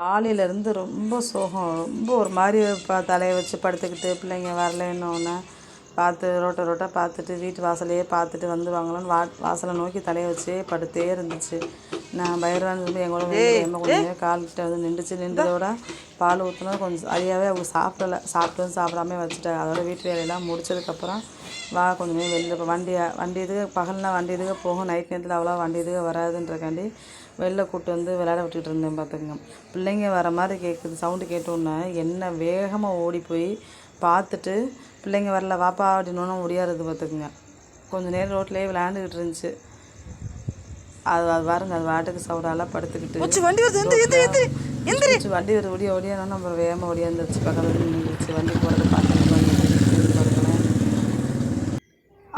காலையிலேருந்து ரொம்ப சோகம். ரொம்ப ஒரு மாதிரி ப தலையை வச்சு படுத்துக்கிட்டு பிள்ளைங்க வரலைன்னொன்னே பார்த்து ரோட்டை ரோட்டாக பார்த்துட்டு வீட்டு வாசலையே பார்த்துட்டு வந்துருவாங்களோன்னு வா வாசலை நோக்கி தலையை வச்சே படுத்தே இருந்துச்சு. நான் பயிர்வான்னு சொல்லி எங்களோட கொஞ்சம் கால்கிட்ட வந்து நின்றுச்சு நின்றதோட பால் ஊற்றினா கொஞ்சம் சரியாகவே அவங்க சாப்பிடல சாப்பிட்டும் சாப்பிடாம வச்சுட்டாங்க. அதோட வீட்டு வேலையெல்லாம் முடிச்சதுக்கப்புறம் வா கொஞ்சம் வெளில இப்போ வண்டி வண்டி இதுக்கு பகல்னா வண்டி இதுக்கு போகும் நைட் நேரத்தில் அவ்வளோ வண்டி இதுக்கு வராதுன்றக்காண்டி வெளில கூட்டு வந்து விளையாட விட்டுட்டு இருந்தேன் பார்த்துக்குங்க. பிள்ளைங்க வர மாதிரி கேட்குது சவுண்டு கேட்டோன்னே என்ன வேகமாக ஓடி போய் பார்த்துட்டு பிள்ளைங்க வரல வாப்பா அப்படின்னு முடியாது பார்த்துக்குங்க. கொஞ்சம் நேரம் ரோட்லேயே விளையாண்டுக்கிட்டு இருந்துச்சு. அது அது பாருங்க அது வாட்டுக்கு சவுடாலாம் படுத்துக்கிட்டு போச்சு வண்டி வருது எந்திரி எந்திரி எந்திரி எந்திரி. வண்டி வருது ஒடிய ஒடியானோன்னு அப்புறம் வேகமாக ஒடியாந்துருச்சு பக்கத்தில் நின்றுச்சு வண்டி போகிறத பார்த்து பாருங்களேன்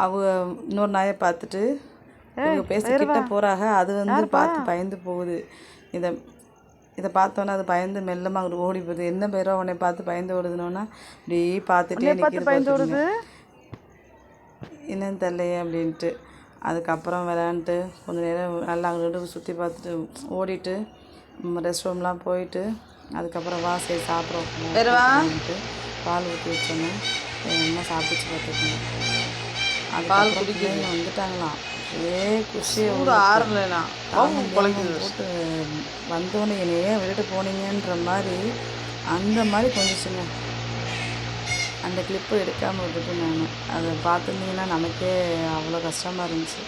அவங்க இன்னொரு நாயை பார்த்துட்டு இவங்க பேசிக்கிட்ட போகிறாங்க அது வந்து பார்த்து பயந்து போகுது. இதை இதை பார்த்தோன்னே அது பயந்து மெல்லமாக அங்கிட்டு ஓடி போகுது. என்ன பேரோ உன்னை பார்த்து பயந்து ஓடுதுனோன்னா அப்படியே பார்த்துட்டே நிற்கிது. என்னன்னு தெரியலையே அப்படின்ட்டு. அதுக்கப்புறம் விளையாண்டுட்டு கொஞ்ச நேரம் நல்லா அங்கிட்டு சுற்றி பார்த்துட்டு ஓடிட்டு ரெஸ்ட் ரூம்லாம் போயிட்டு அதுக்கப்புறம் வா சரி சாப்பிட்றோம். பால் ஊற்றி வச்சோன்னே எங்கள் அம்மா சாப்பிட்டு பார்த்துக்கோங்க. பால் குடிக்கிறவங்க வந்துட்டாங்களாம் ஒரே குஷியை கூட ஆறலைண்ணா. போட்டு வந்தோடனே என்னை ஏன் விட்டுட்டு போனீங்கன்ற மாதிரி அந்த மாதிரி கொஞ்சிச்சுங்க. அந்த கிளிப்பு எடுக்காமல் விட்டுட்டு நான். அதை பார்த்துருந்தீங்கன்னா நமக்கே அவ்வளோ கஷ்டமாக இருந்துச்சு.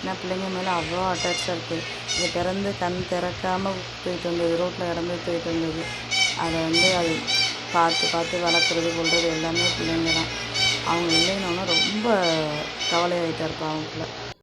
ஏன்னா பிள்ளைங்க மேலே அவ்வளோ அட்டாச்சாக இருக்குது இது பிறந்து கண் திறக்காமல் போயிட்டு வந்தது ரோட்டில் இறந்து போயிட்டு வந்தது. அதை வந்து அது பார்த்து பார்த்து வளர்க்குறது கொள்வது எல்லாமே பிள்ளைங்க தான். அவங்க இல்லைன்னா ரொம்ப கவலையாகிட்டே இருப்பா அவங்க பிள்ளை.